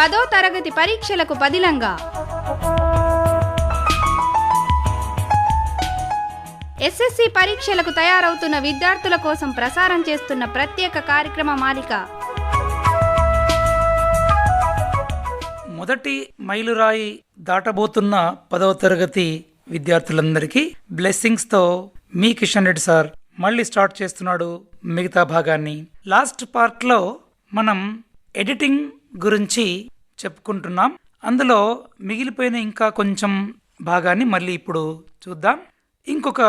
పదో తరగతి పరీక్షలకు పదిలంగా. ఎస్ఎస్సి పరీక్షలకు తయారవుతున్న విద్యార్థుల కోసం ప్రసారం చేస్తున్న ప్రత్యేక కార్యక్రమ మాలిక. మొదటి మైలురాయి దాటబోతున్న పదవ తరగతి విద్యార్థులందరికీ బ్లెస్సింగ్స్తో మీ కిషన్ రెడ్డి సార్ మళ్ళీ స్టార్ట్ చేస్తున్నాడు మిగతా భాగాన్ని. లాస్ట్ పార్ట్లో మనం ఎడిటింగ్ గురించి చెప్పుకుంటున్నాం. అందులో మిగిలిపోయిన ఇంకా కొంచెం భాగాన్ని మళ్ళీ ఇప్పుడు చూద్దాం. ఇంకొక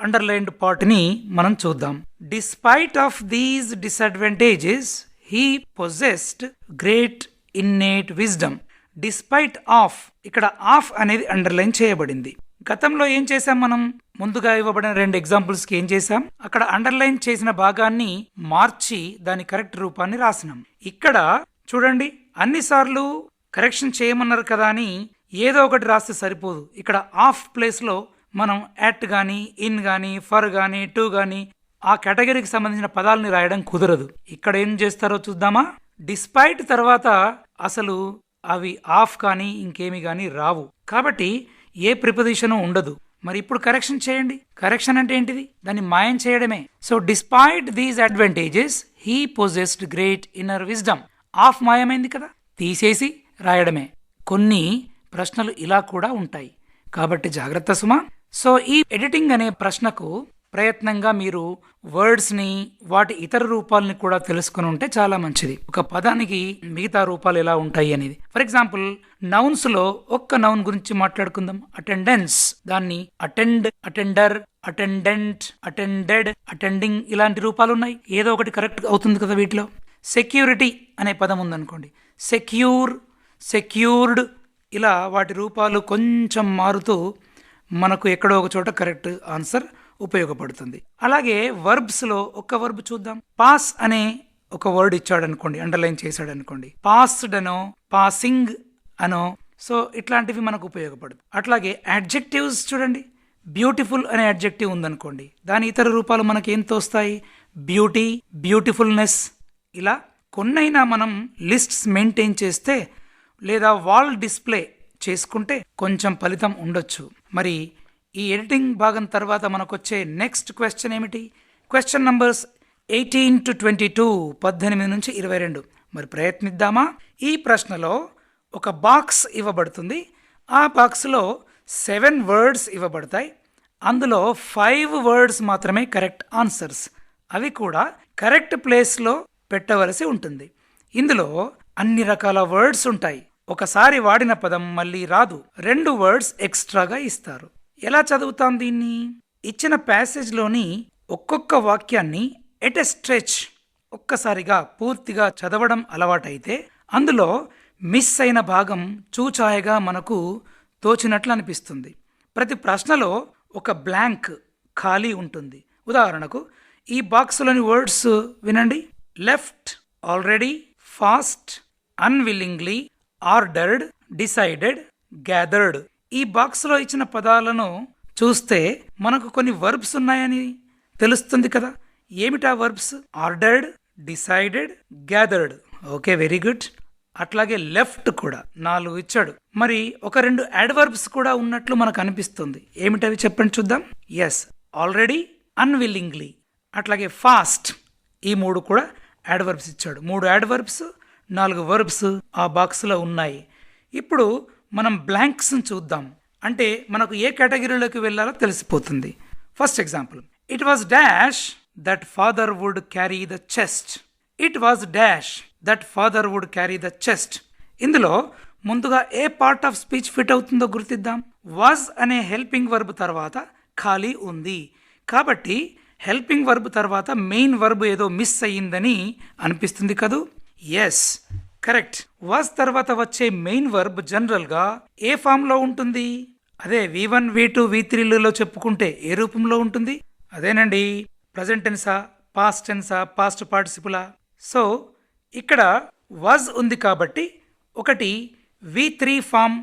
అండర్లైన్డ్ పార్ట్ని మనం చూద్దాం. Despite of these disadvantages he possessed great innate wisdom despite of ఇక్కడ ఆఫ్ అనేది అండర్లైన్ చేయబడింది. గతంలో ఏం చేసాం మనం? ముందుగా ఇవ్వబడిన రెండు ఎగ్జాంపుల్స్కి ఏం చేసాం అక్కడ అండర్లైన్ చేసిన భాగాన్ని మార్చి దాని కరెక్ట్ రూపాన్ని రాసినాం. ఇక్కడ చూడండి అన్నిసార్లు కరెక్షన్ చేయమన్నారు కదా అని ఏదో ఒకటి రాస్తే సరిపోదు. ఇక్కడ ఆఫ్ ప్లేస్లో మనం యాట్ కానీ ఇన్ కానీ ఫర్ కానీ టు కానీ ఆ కేటగిరీకి సంబంధించిన పదాలని రాయడం కుదరదు. ఇక్కడ ఏం చేస్తారో చూద్దామా? డిస్పైట్ తర్వాత అసలు అవి ఆఫ్ కానీ ఇంకేమి కానీ రావు. కాబట్టి ఏ ప్రిపజిషన్ ఉండదు. మరి ఇప్పుడు కరెక్షన్ చేయండి. కరెక్షన్ అంటే ఏంటిది? దాన్ని మాయం చేయడమే. So despite these advantages he possessed great inner wisdom. Of మాయమైంది కదా? తీసేసి రాయడమే. కొన్ని ప్రశ్నలు ఇలా కూడా ఉంటాయి. కాబట్టి జాగ్రత్త సుమా. సో ఈ ఎడిటింగ్ అనే ప్రశ్నకు ప్రయత్నంగా మీరు వర్డ్స్ని వాటి ఇతర రూపాలని కూడా తెలుసుకుని ఉంటే చాలా మంచిది. ఒక పదానికి మిగతా రూపాలు ఎలా ఉంటాయి అనేది. ఫర్ ఎగ్జాంపుల్ నౌన్స్లో ఒక్క నౌన్ గురించి మాట్లాడుకుందాం. అటెండెన్స్. దాన్ని attend attender attendant attended attending ఇలాంటి రూపాలు ఉన్నాయి ఏదో ఒకటి కరెక్ట్ అవుతుంది కదా వీటిలో? సెక్యూరిటీ అనే పదం ఉందనుకోండి. సెక్యూర్ సెక్యూర్డ్ ఇలా వాటి రూపాలు కొంచెం మారుతూ మనకు ఎక్కడో ఒక చోట కరెక్ట్ ఆన్సర్ ఉపయోగపడుతుంది. అలాగే వర్బ్స్లో ఒక్క ఒక వర్బ్ చూద్దాం. పాస్ అనే ఒక వర్డ్ ఇచ్చాడు అనుకోండి అండర్లైన్ చేశాడు అనుకోండి పాస్డ్ అనో పాసింగ్ అనో సో ఇట్లాంటివి మనకు ఉపయోగపడదు అట్లాగే అడ్జెక్టివ్స్ చూడండి. బ్యూటిఫుల్ అనే అడ్జెక్టివ్ ఉందనుకోండి. దాని ఇతర రూపాలు మనకి ఏం తోస్తాయి? బ్యూటీ బ్యూటిఫుల్నెస్ ఇలా కొన్నైనా మనం లిస్ట్స్ మెయింటైన్ చేస్తే లేదా వాల్ డిస్ప్లే చేసుకుంటే కొంచెం ఫలితం ఉండొచ్చు. మరి ఈ ఎడిటింగ్ భాగం తర్వాత మనకొచ్చే నెక్స్ట్ క్వశ్చన్ ఏమిటి? Question numbers eighteen to twenty two పద్దెనిమిది నుంచి ఇరవై రెండు. మరి ప్రయత్నిద్దామా? ఈ ప్రశ్నలో ఒక బాక్స్ ఇవ్వబడుతుంది. ఆ బాక్స్లో సెవెన్ వర్డ్స్ ఇవ్వబడతాయి. అందులో ఫైవ్ వర్డ్స్ మాత్రమే కరెక్ట్ ఆన్సర్స్. అవి కూడా కరెక్ట్ ప్లేస్లో పెట్టవలసి ఉంటుంది. ఇందులో అన్ని రకాల వర్డ్స్ ఉంటాయి. ఒకసారి వాడిన పదం మళ్ళీ రాదు. రెండు వర్డ్స్ ఎక్స్ట్రాగా ఇస్తారు. ఎలా చదువుతాం దీన్ని? ఇచ్చిన ప్యాసేజ్లోని ఒక్కొక్క వాక్యాన్ని ఎట్ ఎ స్ట్రెచ్ ఒక్కసారిగా పూర్తిగా చదవడం అలవాటైతే అందులో మిస్ అయిన భాగం చూచాయగా మనకు తోచినట్లు అనిపిస్తుంది. ప్రతి ప్రశ్నలో ఒక బ్లాంక్ ఖాళీ ఉంటుంది. ఉదాహరణకు ఈ బాక్స్లోని వర్డ్స్ వినండి. Left already fast unwillingly ordered decided gathered ఈ బాక్స్లో ఇచ్చిన పదాలను చూస్తే మనకు కొన్ని వర్బ్స్ ఉన్నాయని తెలుస్తుంది కదా. ఏమిటా verbs ordered decided gathered okay very good అట్లాగే లెఫ్ట్ కూడా నాలుగు ఇచ్చాడు. మరి ఒక రెండు యాడ్వర్బ్స్ కూడా ఉన్నట్లు మనకు అనిపిస్తుంది. ఏమిటవి చెప్పండి చూద్దాం. ఎస్ ఆల్రెడీ అన్విల్లింగ్లీ అట్లాగే ఫాస్ట్ ఈ మూడు కూడా యాడ్వర్బ్స్ ఇచ్చాడు. మూడు యాడ్వర్బ్స్ నాలుగు వర్బ్స్ ఆ బాక్స్లో ఉన్నాయి. ఇప్పుడు మనం బ్లాంక్స్ని చూద్దాం. అంటే మనకు ఏ కేటగిరీలోకి వెళ్ళాలో తెలిసిపోతుంది. First example it was dash that father would carry the chest it was dash that father would carry the chest ఇందులో ముందుగా ఏ పార్ట్ ఆఫ్ స్పీచ్ ఫిట్ అవుతుందో గుర్తిద్దాం. వాజ్ అనే హెల్పింగ్ వర్బ్ తర్వాత ఖాళీ ఉంది. కాబట్టి హెల్పింగ్ వర్బ్ తర్వాత మెయిన్ వర్బ్ ఏదో మిస్ అయ్యిందని అనిపిస్తుంది కదూ? ఎస్ కరెక్ట్ వాజ్ తర్వాత వచ్చే మెయిన్ వర్బ్ జనరల్గా ఏ ఫామ్లో ఉంటుంది? అదే వి వన్ వి టూ వి త్రీలలో చెప్పుకుంటే ఏ రూపంలో ఉంటుంది? అదేనండి ప్రజెంట్ టెన్సా పాస్ట్ టెన్సా పాస్ట్ పార్టిసిపులా సో ఇక్కడ వాజ్ ఉంది కాబట్టి ఒకటి వి త్రీ ఫామ్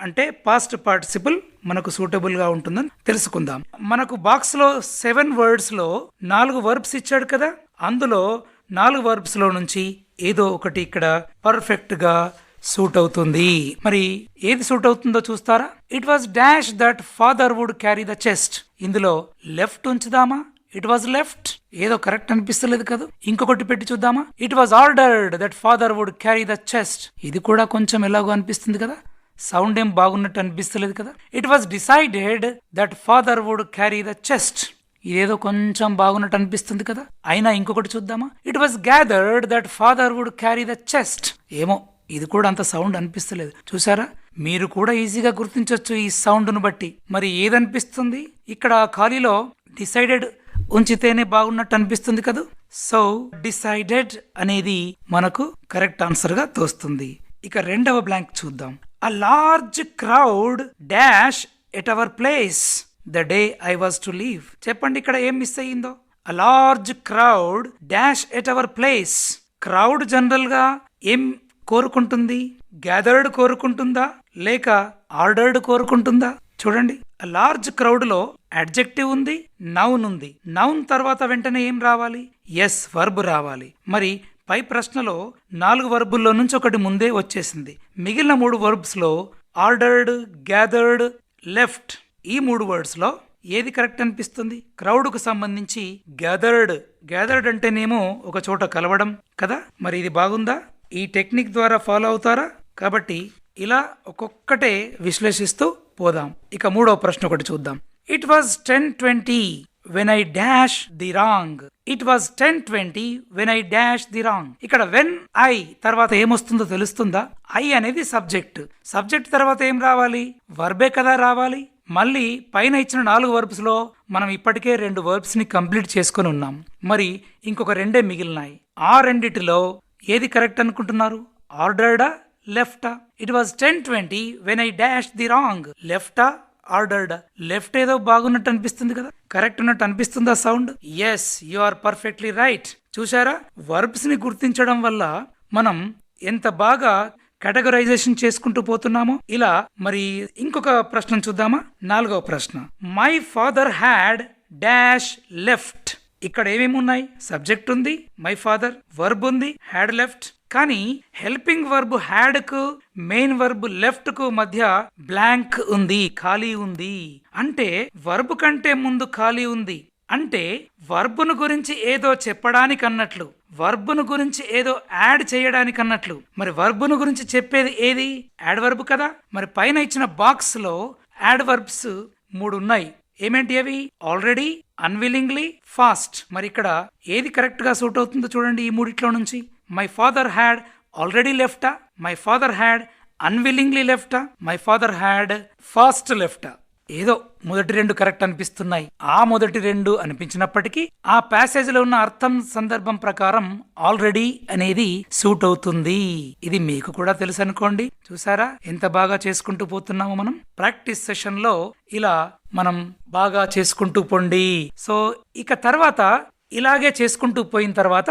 అంటే పాస్ట్ పార్టిసిపుల్ మనకు సూటబుల్గా ఉంటుందని తెలుసుకుందాం. మనకు బాక్స్లో సెవెన్ వర్డ్స్లో నాలుగు వర్బ్స్ ఇచ్చాడు కదా? అందులో నాలుగు వర్బ్స్లో నుంచి ఏదో ఒకటి ఇక్కడ పర్ఫెక్ట్గా సూట్ అవుతుంది. మరి ఏది సూట్ అవుతుందో చూస్తారా? It was dash that father would carry the chest ఇందులో లెఫ్ట్ ఉంచుదామా? ఇట్ వాజ్ లెఫ్ట్ ఏదో కరెక్ట్ అనిపిస్తలేదు కదా? ఇంకొకటి పెట్టి చూద్దామా? It was ordered that father would carry the chest ఇది కూడా కొంచెం ఎలాగో అనిపిస్తుంది కదా? సౌండ్ ఏం బాగున్నట్టు అనిపిస్తలేదు కదా? It was decided that father would carry the chest ఇదేదో కొంచెం బాగున్నట్టు అనిపిస్తుంది కదా? అయినా ఇంకొకటి చూద్దామా? It was gathered that father would carry the chest ఏమో ఇది కూడా అంత సౌండ్ అనిపిస్తలేదు. చూసారా? మీరు కూడా ఈజీగా గుర్తించవచ్చు ఈ సౌండ్ను బట్టి. మరి ఏదనిపిస్తుంది? ఇక్కడ ఖాళీలో డిసైడెడ్ ఉంచితేనే బాగున్నట్టు అనిపిస్తుంది కదా? సో డిసైడెడ్ అనేది మనకు కరెక్ట్ ఆన్సర్గా తోస్తుంది. ఇక రెండవ బ్లాంక్ చూద్దాం. A large crowd dash at our place the day I was to leave చెప్పండి ఇక్కడ ఏం మిస్ అయ్యిందో? A large crowd dash at our place crowd జనరల్గా ఏం కోరుకుంటుంది? గ్యాదర్డ్ కోరుకుంటుందా? లేక ఆర్డర్డ్ కోరుకుంటుందా? చూడండి. లార్జ్ క్రౌడ్లో అడ్జెక్టివ్ ఉంది నౌన్ ఉంది. నౌన్ తర్వాత వెంటనే ఏం రావాలి? ఎస్ వర్బ్ రావాలి. మరి పై ప్రశ్నలో నాలుగు వర్బుల్లో నుంచి ఒకటి ముందే వచ్చేసింది. మిగిలిన మూడు వర్బ్స్లో ఆర్డర్డ్ గ్యాదర్డ్ లెఫ్ట్ ఈ మూడు వర్డ్స్లో ఏది కరెక్ట్ అనిపిస్తుంది? క్రౌడ్కు సంబంధించి గ్యాదర్డ్. గ్యాదర్డ్ అంటేనేమో ఒక చోట కలవడం కదా? మరి ఇది బాగుందా? ఈ టెక్నిక్ ద్వారా ఫాలో అవుతారా? కాబట్టి ఇలా ఒక్కొక్కటే విశ్లేషిస్తూ పోదాం. ఇక మూడో ప్రశ్న ఒకటి చూద్దాం. It was ten twenty when I dash the wrong it was ten twenty when I dash the wrong ఇక్కడ వెన్ ఐ తర్వాత ఏమొస్తుందో తెలుస్తుందా? ఐ అనేది సబ్జెక్ట్ సబ్జెక్ట్ తర్వాత ఏం రావాలి? వర్బే కదా రావాలి? మళ్ళీ పైన ఇచ్చిన నాలుగు వర్బ్స్లో మనం ఇప్పటికే రెండు వర్బ్స్ని కంప్లీట్ చేసుకొని ఉన్నాం. మరి ఇంకొక రెండే మిగిలినాయి. ఆ రెండిటిలో ఏది కరెక్ట్ అనుకుంటున్నారు? ఆర్డర్డా లెఫ్టా it was ten twenty when I dash the wrong లెఫ్టా ఆర్డర్డా లెఫ్ట్ ఏదో బాగున్నట్టు అనిపిస్తుంది కదా? కరెక్ట్ ఉన్నట్టు అనిపిస్తుందా sound? Yes you are perfectly right చూసారా వర్బ్స్ని గుర్తించడం వల్ల మనం ఎంత బాగా కేటగరైజేషన్ చేసుకుంటూ పోతున్నామో? ఇలా మరి ఇంకొక ప్రశ్న చూద్దామా? నాలుగవ ప్రశ్న. My father had dash left ఇక్కడ ఏమేమి ఉన్నాయి సబ్జెక్ట్ ఉంది మై ఫాదర్ వర్బ్ ఉంది హ్యాడ్ లెఫ్ట్. కానీ హెల్పింగ్ వర్బ్ హ్యాడ్కు మెయిన్ వర్బ్ లెఫ్ట్కు మధ్య బ్లాంక్ ఉంది ఖాళీ ఉంది. అంటే వర్బ్ కంటే ముందు ఖాళీ ఉంది. అంటే వర్బును గురించి ఏదో చెప్పడానికి అన్నట్లు వర్బును గురించి ఏదో యాడ్ చేయడానికి అన్నట్లు మరి వర్బును గురించి చెప్పేది ఏది? యాడ్ వర్బ్ కదా. మరి పైన ఇచ్చిన బాక్స్లో యాడ్ వర్బ్స్ మూడు ఉన్నాయి ఏమేంటి అవి? ఆల్రెడీ అన్విల్లింగ్లీ ఫాస్ట్ మరి ఇక్కడ ఏది కరెక్ట్గా సూట్ అవుతుందో చూడండి ఈ మూడిట్లో నుంచి. మై ఫాదర్ హ్యాడ్ ఆల్రెడీ లెఫ్టా మై ఫాదర్ హ్యాడ్ అన్విల్లింగ్లీ లెఫ్టా మై ఫాదర్ హ్యాడ్ ఫాస్ట్ లెఫ్టా ఏదో మొదటి రెండు కరెక్ట్ అనిపిస్తున్నాయి. ఆ మొదటి రెండు అనిపించినప్పటికీ ఆ ప్యాసేజ్లో ఉన్న అర్థం సందర్భం ప్రకారం ఆల్రెడీ అనేది సూట్ అవుతుంది. ఇది మీకు కూడా తెలుసు అనుకోండి చూసారా? ఎంత బాగా చేసుకుంటూ పోతున్నామో మనం? ప్రాక్టీస్ సెషన్లో ఇలా మనం బాగా చేసుకుంటూ పొండి. సో ఇక తర్వాత ఇలాగే చేసుకుంటూ పోయిన తర్వాత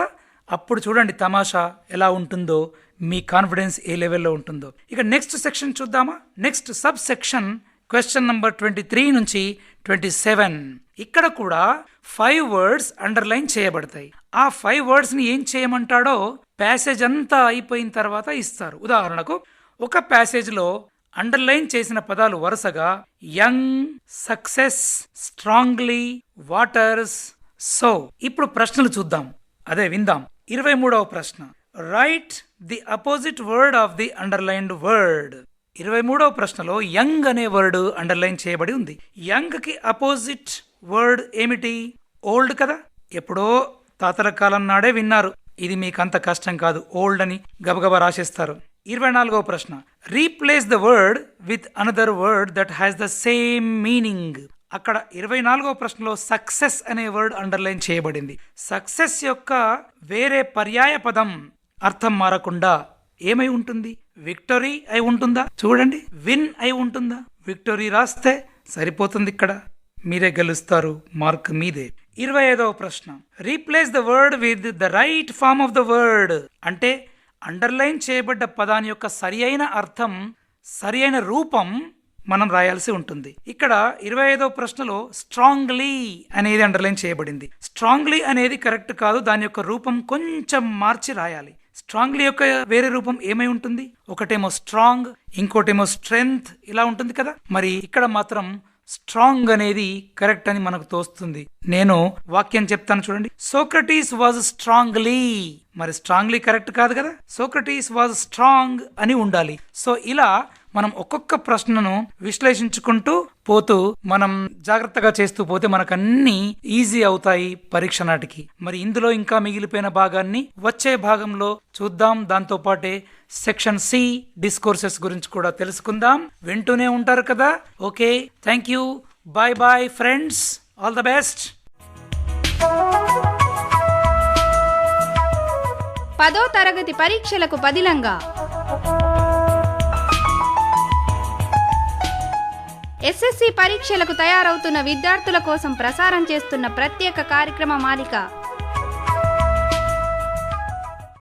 అప్పుడు చూడండి తమాషా ఎలా ఉంటుందో మీ కాన్ఫిడెన్స్ ఏ లెవెల్లో ఉంటుందో. ఇక నెక్స్ట్ సెక్షన్ చూద్దామా? Next sub section question number twenty three నుంచి ట్వంటీ సెవెన్ ఇక్కడ కూడా ఫైవ్ వర్డ్స్ అండర్లైన్ చేయబడతాయి. ఆ ఫైవ్ వర్డ్స్ని ఏం చేయమంటాడో ప్యాసేజ్ అంతా అయిపోయిన తర్వాత ఇస్తారు. ఉదాహరణకు ఒక ప్యాసేజ్లో అండర్లైన్ చేసిన పదాలు వరుసగా young success strongly waters so. ఇప్పుడు ప్రశ్నలు చూద్దాం. అదే విందాం. ఇరవై మూడవ ప్రశ్న. Write the opposite word of the underlined word ఇరవై మూడవ ప్రశ్నలో యంగ్ అనే వర్డ్ అండర్లైన్ చేయబడి ఉంది. యంగ్కి అపోజిట్ వర్డ్ ఏమిటి? ఓల్డ్ కదా? ఎప్పుడో తాతల కాలం నాడే విన్నారు. ఇది మీకు అంత కష్టం కాదు ఓల్డ్ అని గబగబా రాసేస్తారు. ఇరవై నాలుగవ ప్రశ్న. Replace the word with another word that has the same meaning. అక్కడ ఇరవై నాలుగవ ప్రశ్నలో సక్సెస్ అనే వర్డ్ అండర్లైన్ చేయబడింది. సక్సెస్ యొక్క వేరే పర్యాయ పదం అర్థం మారకుండా ఏమై ఉంటుంది? విక్టరీ అయి ఉంటుందా? చూడండి. విన్ అయి ఉంటుందా? విక్టరీ రాస్తే సరిపోతుంది ఇక్కడ. మీరే గెలుస్తారు. మార్క్ మీదే. ఇరవై ఐదవ ప్రశ్న. Replace the word with the right form of the word. అంటే అండర్లైన్ చేయబడ్డ పదాని యొక్క సరి అయిన అర్థం సరి అయిన రూపం మనం రాయాల్సి ఉంటుంది. ఇక్కడ ఇరవై ఐదవ ప్రశ్నలో స్ట్రాంగ్లీ అనేది అండర్లైన్ చేయబడింది. స్ట్రాంగ్లీ అనేది కరెక్ట్ కాదు. దాని యొక్క రూపం కొంచెం మార్చి రాయాలి. స్ట్రాంగ్లీ యొక్క వేరే రూపం ఏమై ఉంటుంది? ఒకటేమో స్ట్రాంగ్ ఇంకోటేమో స్ట్రెంగ్త్ ఇలా ఉంటుంది కదా? మరి ఇక్కడ మాత్రం స్ట్రాంగ్ అనేది కరెక్ట్ అని మనకు తోస్తుంది. నేను వాక్యం చెప్తాను చూడండి. Socrates was strongly. మరి స్ట్రాంగ్లీ కరెక్ట్ కాదు కదా? సోక్రటీస్ వాజ్ స్ట్రాంగ్ అని ఉండాలి. సో ఇలా మనం ఒక్కొక్క ప్రశ్నను విశ్లేషించుకుంటూ పోతూ మనం జాగ్రత్తగా చేస్తూ పోతే మనకు అన్ని ఈజీ అవుతాయి పరీక్ష నాటికి. మరి ఇందులో ఇంకా మిగిలిపోయిన భాగాన్ని వచ్చే భాగంలో చూద్దాం. దాంతో పాటే సెక్షన్ సి డిస్కోర్సెస్ గురించి కూడా తెలుసుకుందాం. వింటూనే ఉంటారు కదా? Okay thank you. Bye bye friends. All the best. పదో తరగతి పరీక్షలకు పదిలంగా ఎస్ఎస్సి పరీక్షలకు తయారవుతున్న విద్యార్థుల కోసం ప్రసారం చేస్తున్న ప్రత్యేక కార్యక్రమ మాలిక.